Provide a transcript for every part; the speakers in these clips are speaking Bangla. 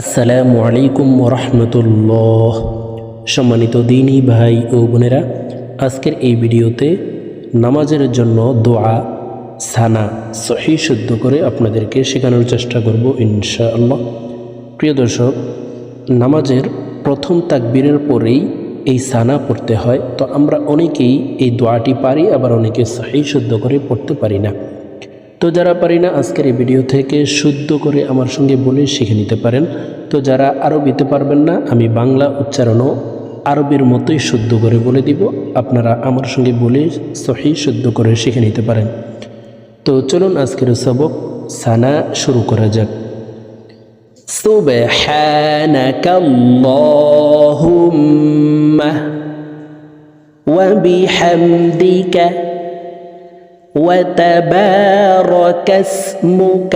আসসালামু আলাইকুম রহমতুল্লাহ সম্মানিত দিনী ভাই ও বোনেরা, আজকের এই ভিডিওতে নামাজের জন্য দোয়া, সানা সহি শুদ্ধ করে আপনাদেরকে শেখানোর চেষ্টা করব ইনশাআল্লাহ। প্রিয় দর্শক, নামাজের প্রথম তাকবীরের পরেই এই সানা পড়তে হয়। তো আমরা অনেকেই এই দোয়াটি পারি, আবার অনেকে সহি শুদ্ধ করে পড়তে পারি না। তো যারা পারি না আজকের এই ভিডিও থেকে শুদ্ধ করে আমার সঙ্গে বলে শিখে নিতে পারেন তো যারা আরবিতে পারবেন না আমি বাংলা উচ্চারণও আরবির মতোই শুদ্ধ করে বলে দিব আপনারা আমার সঙ্গে বলে সহি শুদ্ধ করে শিখে নিতে পারেন তো চলুন আজকের সবক সানা শুরু করা যাক سبحانك اللهم وبحمدك وتبارك اسمك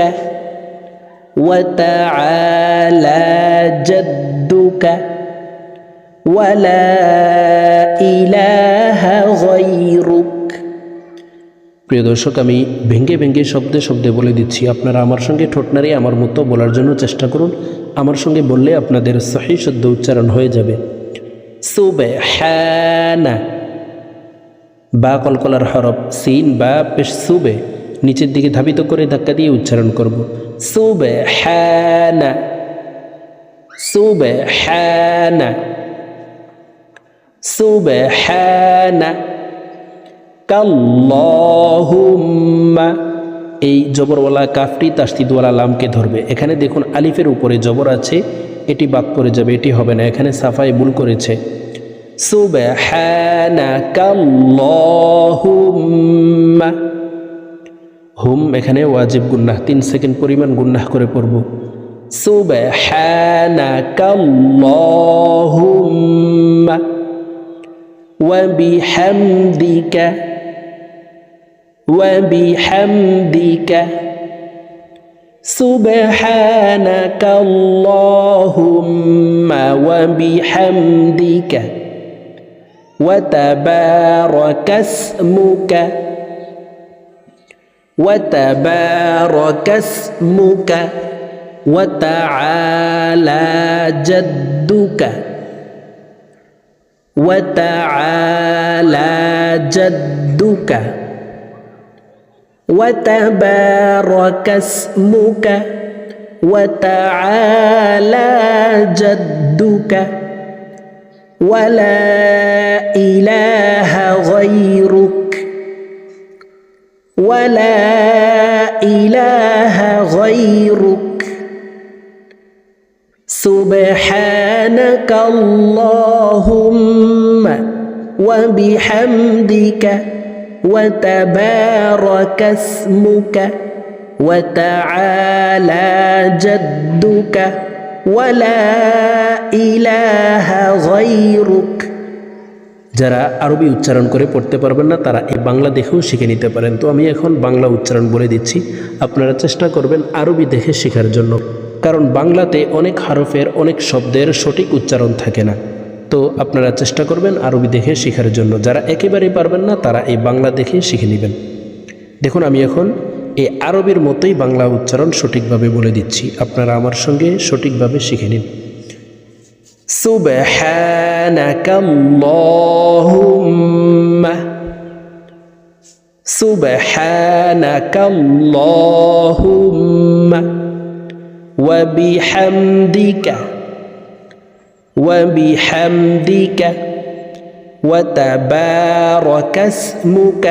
وتعالى جدك ولا إله غيرك প্রিয় দর্শক আমি ভেঙ্গে ভেঙ্গে শব্দে শব্দে বলে দিচ্ছি আপনারা আমার সঙ্গে ঠোঁটনারি আমার মতো বলার জন্য চেষ্টা করুন আমার সঙ্গে বললে আপনাদের সহি শুদ্ধ উচ্চারণ হয়ে যাবে সুবে হ্যানা বা কলকলার হরফ সিন বা পেশ সুবে নিচের দিকে ধাবিত করে ধাক্কা দিয়ে উচ্চারণ করব। সুবে হ্যানা সুবে হ্যানা সুবে হ্যানা কাল্লাহুম্মা। এই জবরওয়ালা কাফটি তাস্তিদওয়ালা লামকে ধরবে। এখানে দেখুন আলিফের উপরে জবর আছে, এটি বাদ করে যাবে, এটি হবে না। এখানে সাফাই ভুল করেছে। সুবহানাকাল্লাহুম্মা হুম এখানে ওয়াজিব গুন্নাহ তিন সেকেন্ড পরিমাণ গুন্নাহ করে পড়ব সুবহানাকাল্লাহুম্মা وبحمدك وبحمدك سبحانك اللهم وبحمدك وتبارك اسمك. وتبارك اسمك. وتعالى جدك. وتعالى جدك. وتبارك اسمك. وتعالى جدك. ولا إله غيرك ولا إله غيرك سبحانك اللهم وبحمدك وتبارك اسمك وتعالى جدك ওয়ালা إله غيرك যারা আরবি উচ্চারণ করে পড়তে পারবেন না, তারা এই বাংলা দেখেও শিখে নিতে পারেন। তো আমি এখন বাংলা উচ্চারণ বলে দিচ্ছি। আপনারা চেষ্টা করবেন আরবি দেখে শেখার জন্য। কারণ বাংলাতে অনেক হারফের, অনেক শব্দের সঠিক উচ্চারণ থাকে না। তো আপনারা চেষ্টা করবেন আরবি দেখে শেখার জন্য। যারা একেবারেই পারবেন না, তারা এই বাংলা দেখে শিখে নেবেন। দেখুন, আমি এখন এই আরবির মতোই বাংলা উচ্চারণ সঠিকভাবে বলে দিচ্ছি আপনারা আমার সঙ্গে সঠিকভাবে শিখে নিন سبحانك اللهم سبحانك اللهم وبحمدك وبحمدك وتبارك اسمك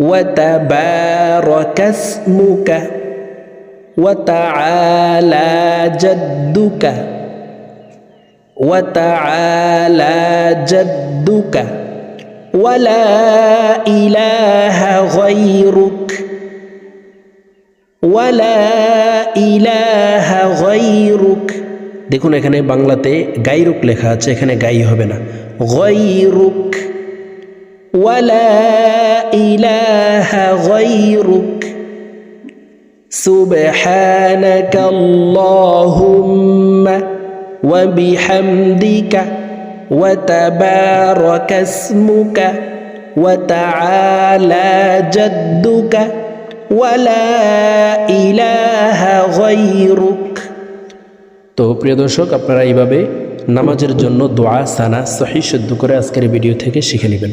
وتبارك اسمك وتعالى جدك وتعالى جدك ولا إله غيرك ولا إله غيرك দেখুন এখানে বাংলাতে গাইরুক লেখা আছে এখানে গাই হবে না গৈরুক ওয়ালা ইলাহা গৈরুক سبحانك اللهم وبحمدك وتبارك اسمك وتعالى جدك ولا إله غيرك তো প্রিয় দর্শক আপনারা এইভাবে নামাজের জন্য দোয়া সানা সহি শুদ্ধ করে আজকের এই ভিডিও থেকে শিখে নেবেন